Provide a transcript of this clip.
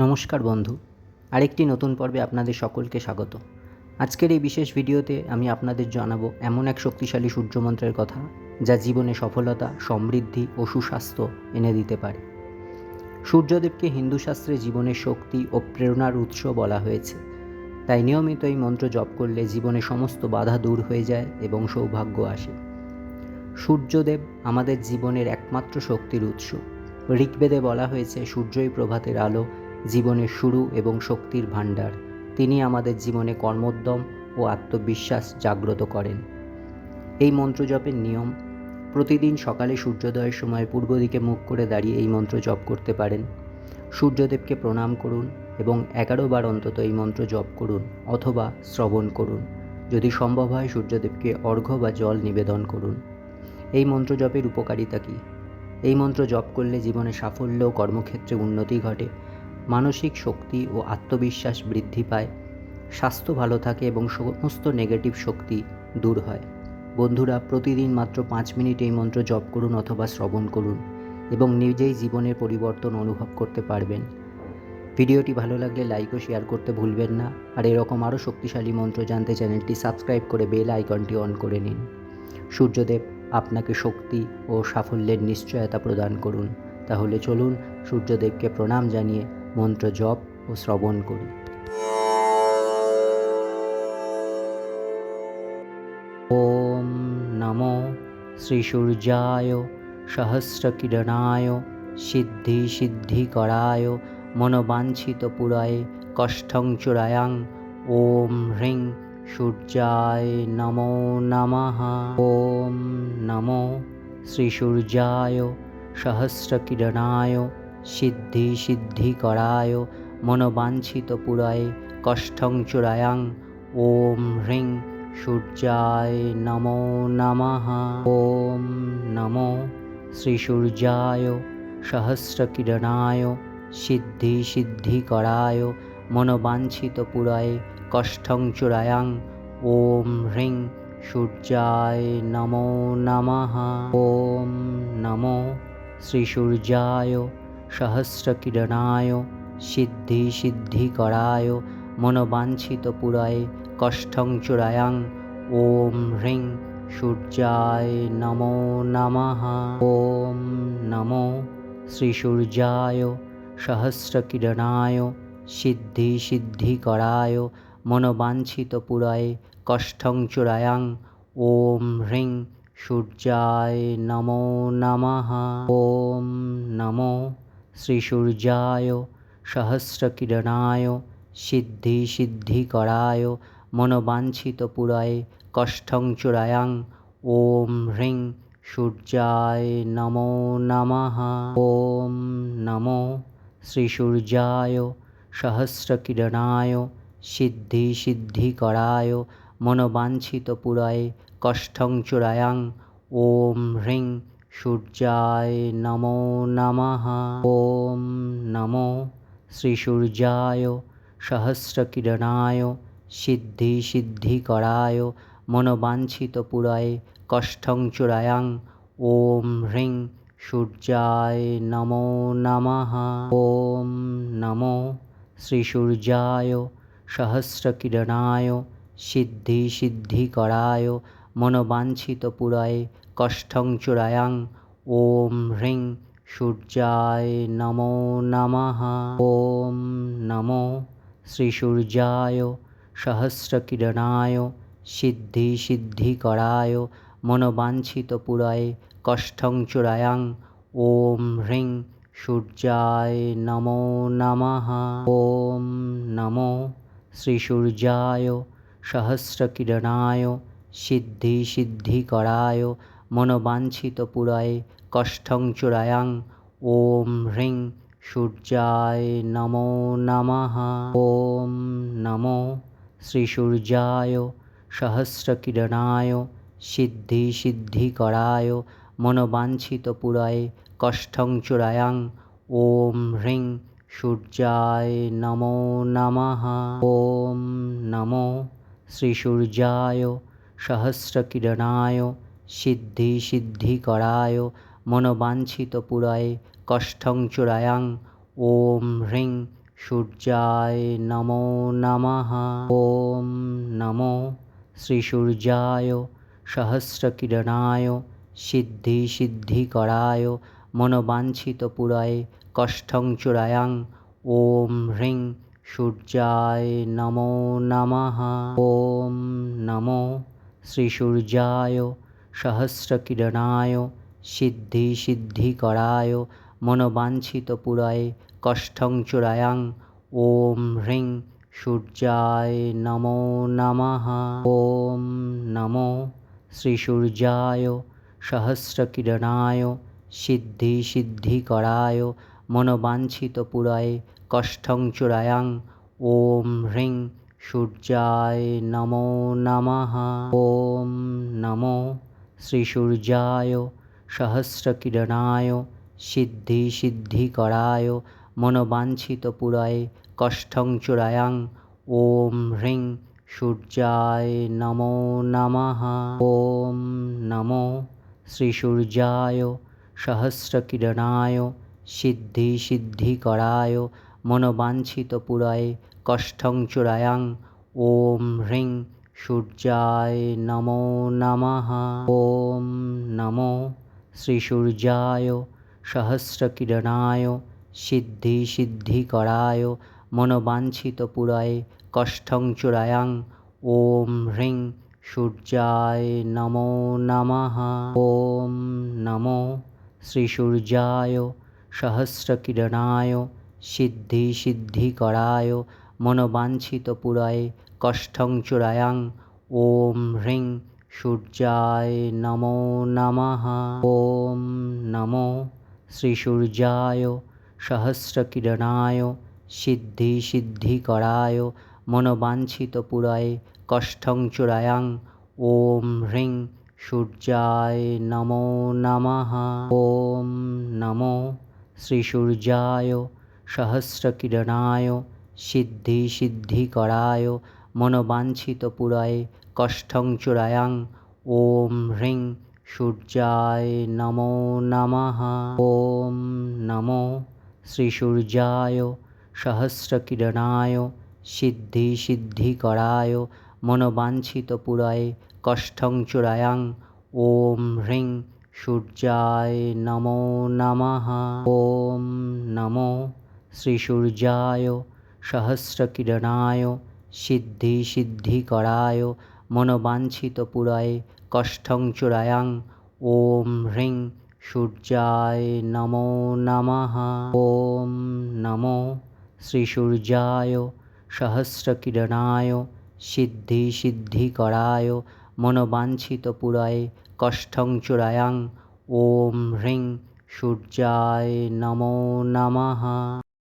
নমস্কার বন্ধু, আরেকটি নতুন পর্বে আপনাদের সকলকে স্বাগত। আজকের এই বিশেষ ভিডিওতে আমি আপনাদের জানাব এমন এক শক্তিশালী সূর্যমন্ত্রের কথা, যা জীবনে সফলতা, সমৃদ্ধি ও সুস্বাস্থ্য এনে দিতে পারে। সূর্যদেবকে হিন্দু শাস্ত্রে জীবনের শক্তি ও প্রেরণার উৎস বলা হয়েছে। তাই নিয়মিত এই মন্ত্র জপ করলে জীবনে সমস্ত বাধা দূর হয়ে যায় এবং সৌভাগ্য আসে। সূর্যদেব আমাদের জীবনের একমাত্র শক্তির উৎস। ঋগ্বেদে বলা হয়েছে, সূর্যই প্রভাতের আলো জীবনের শুরু এবং শক্তির ভাণ্ডার। তিনি আমাদের জীবনে কর্মোদ্যম ও আত্মবিশ্বাস জাগ্রত করেন। এই মন্ত্র জপের নিয়ম, প্রতিদিন সকালে সূর্যোদয়ের সময় পূর্ব দিকে মুখ করে দাঁড়িয়ে এই মন্ত্র জপ করতে পারেন। সূর্যদেবকে প্রণাম করুন এবং এগারো বার অন্তত এই মন্ত্র জপ করুন অথবা শ্রবণ করুন। যদি সম্ভব হয় সূর্যদেবকে অর্ঘ্য বা জল নিবেদন করুন। এই মন্ত্র জপের উপকারিতা কী? এই মন্ত্র জপ করলে জীবনে সাফল্য কর্মক্ষেত্রে উন্নতি ঘটে। মানসিক শক্তি ও আত্মবিশ্বাস বৃদ্ধি পায়, স্বাস্থ্য ভালো থাকে এবং সমস্ত নেগেটিভ শক্তি দূর হয়। বন্ধুরা, প্রতিদিন মাত্র পাঁচ মিনিট এই মন্ত্র জপ করুন অথবা শ্রবণ করুন এবং নিজেই জীবনের পরিবর্তন অনুভব করতে পারবেন। ভিডিওটি ভালো লাগলে লাইক ও শেয়ার করতে ভুলবেন না আর এরকম আরও শক্তিশালী মন্ত্র জানতে চ্যানেলটি সাবস্ক্রাইব করে বেল আইকনটি অন করে নিন। সূর্যদেব আপনাকে শক্তি ও সাফল্যের নিশ্চয়তা প্রদান করুন। তাহলে চলুন সূর্যদেবকে প্রণাম জানিয়ে মন্ত্র জপ ও শ্রবণ করি। ওম নমো শ্রী সূর্যায় সহস্রকিরণায় সিদ্ধি সিদ্ধিকরায় মনোবাঞ্ছিত পুরায় কষ্ঠং চূড়ায়াং ওম হ্রিং সূর্যায় নমো নমঃ ওম নমো শ্রী সূর্যায় সহস্রকিরণায় সিদ্ধি সিদ্ধিকরায় মনোবাঞ্ছিত পুরায় কষ্ঠং চূড়ায়াং ওম হ্রিং সূর্যায় নমো নমঃ ওম নমো শ্রী সূর্যায় সহস্রকিরণায় সিদ্ধি সিদ্ধিকরায় মনোবাঞ্ছিত পুরায় কষ্ঠং চূড়ায়াং ওম হ্রিং সূর্যায় নমো নমঃ ওম নমো শ্রী সূর্যায় সহস্রকিরণায়, সিদ্ধি সিদ্ধিকরায়, মনোবাঞ্ছিত পুরায় কষ্ঠং চূড়ায়াং, ওম হ্রিং সূর্যায় নমো নমঃ। ওম নমো। শ্রী সূর্যায় সহস্রকিরণায়, সিদ্ধি সিদ্ধিকরায়, মনোবাঞ্ছিত পুরায় কষ্ঠং চূড়ায়াং, ওম হ্রিং সূর্যায় নমো নমঃ। ওম নমো। শ্রী সূর্যায় সহস্রকিরণায় সিদ্ধি সিদ্ধিকরায় মনোবাঞ্ছিত পুরায় কষ্ঠং চূড়ায়াং ওম হ্রিং সূর্যায় নমো নমঃ ওম নমো শ্রী সূর্যায় সহস্রকিরণায় সিদ্ধি সিদ্ধিকরায় মনোবাঞ্ছিত পুরায় কষ্ঠং চূড়ায়াং ওম হ্রিং সূর্যায় নমো নমঃ। ওম নমো শ্রী সূর্যায় সহস্রকিরণায় সিদ্ধি সিদ্ধিকরায় মনোবাঞ্ছিত পুরায় কষ্ঠং চূড়ায়াং। ওম হ্রিং সূর্যায় নমো নমঃ। ওম নমো শ্রী সূর্যায় সহস্রকিরণায় সিদ্ধি সিদ্ধিকরায় মনোবাঞ্ছিত পুরায় কষ্ঠং চূড়ায়াং, ওম হ্রিং সূর্যায় নমো নমঃ। ওম নমো শ্রী সূর্যায়, সহস্রকিরণায়, সিদ্ধি সিদ্ধিকরায়, মনোবাঞ্ছিত পুরায় কষ্ঠং চূড়ায়াং, ওম হ্রিং সূর্যায় নমো নমঃ। ওম নমো শ্রী সূর্যায়, সহস্রকিরণায়, সিদ্ধি সিদ্ধিকরায় মনোবাঞ্ছিত পুরায় কষ্ঠং চূড়ায়াং ওম হ্রিং সূর্যায় নমো নমঃ ওম নমো শ্রী সূর্যায় সহস্রকিরণায় সিদ্ধি সিদ্ধিকরায় মনোবাঞ্ছিত পুরায় কষ্ঠং চূড়ায়াং ওম হ্রিং সূর্যায় নমো নমঃ ওম নমো শ্রী সূর্যায় সহস্রকিরণায় সিদ্ধি সিদ্ধিকরায় মনোবাঞ্ছিত পুরায় কষ্ঠং চূড়ায়াং ওম হ্রিং সূর্যায় নমো নমঃ ওম নমো শ্রীসূর্যায় সহস্রকিরণায় সিদ্ধি সিদ্ধিকরায় মনোবাঞ্ছিত পুরায় কষ্ঠং চূড়ায়াং ওম হ্রিং সূর্যায় নমো নমঃ ওম নমো শ্রীসূর্যায় সহস্রকিরণায় সিদ্ধি সিদ্ধিকরায় মনোবাঞ্ছিত পুরায় কষ্ঠং চূড়ায়াং ওম হ্রিং সূর্যায় নমো নমঃ ওম নমো শ্রীসূর্যায় সহস্রকিরণায় সিদ্ধি সিদ্ধিকরায় মনোবাঞ্ছিত পুরায় কষ্ঠং চূড়ায়াং ওম হ্রিং সূর্যায় নমো নমঃ ওম নমো শ্রীসূর্যায় সহস্রকিরণায় সিদ্ধি সিদ্ধিকরায় মনোবাঞ্ছিত পুরায় কষ্ঠং চূড়ায়াং ওম হ্রিং সূর্যায় নমো নমঃ ওম নমো শ্রীসূর্যায় সহস্রকিরণায় সিদ্ধি সিদ্ধিকরায় মনোবাঞ্ছিত পুরায় কষ্ঠং চূড়ায়াং ওম হ্রিং সূর্যায় নমো নমঃ ওম নমো শ্রীসূর্যায় সহস্রকিরণায় সিদ্ধি সিদ্ধিকরায় মনোবাঞ্ছিত পুরায় কষ্ঠং চূড়ায়াং ওম হ্রিং সূর্যায় নমো নমঃ ওম নমো শ্রীসূর্যায় সহস্রকিরণায় সিদ্ধি সিদ্ধিকরায় মনোবাঞ্ছিত পুরায় কষ্ঠং চূড়ায়াং ওম হ্রিং সূর্যায় নমো নমঃ ওম নমো শ্রীসূর্যায় সহস্রকিরণায় সিদ্ধি সিদ্ধিকরায় মনোবাঞ্ছিত পুরায় কষ্ঠং চূড়ায়াং ওম হ্রিং সূর্যায় নমো নমঃ ওম নমো শ্রীসূর্যায় সহস্রকিরণায় সিদ্ধি সিদ্ধিকরায় মনোবাঞ্ছিত পুরায় কষ্ঠং চূড়ায়াং ওম হ্রিং সূর্যায় নমো নমঃ ওম নমো শ্রীসূর্যায় সহস্রকিরণায় সিদ্ধি সিদ্ধিকরায় মনোবাঞ্ছিত পুরায় কষ্ঠং চূড়ায়াং ওম হ্রিং সূর্যায় নমো নমঃ ওম নমো শ্রীসূর্যায় সহস্রকিরণায় সিদ্ধি সিদ্ধিকরায় মনোবাঞ্ছিত পুরায় কষ্ঠং চূড়ায়াং ওম হ্রিং সূর্যায় নমো নমঃ ওম নমো শ্রীসূর্যায় সহস্রকিরণায় সিদ্ধি সিদ্ধিকরায় মনোবাঞ্ছিত পুরায় কষ্ঠং চূড়ায়াং ওম হ্রিং সূর্যায় নমো নমঃ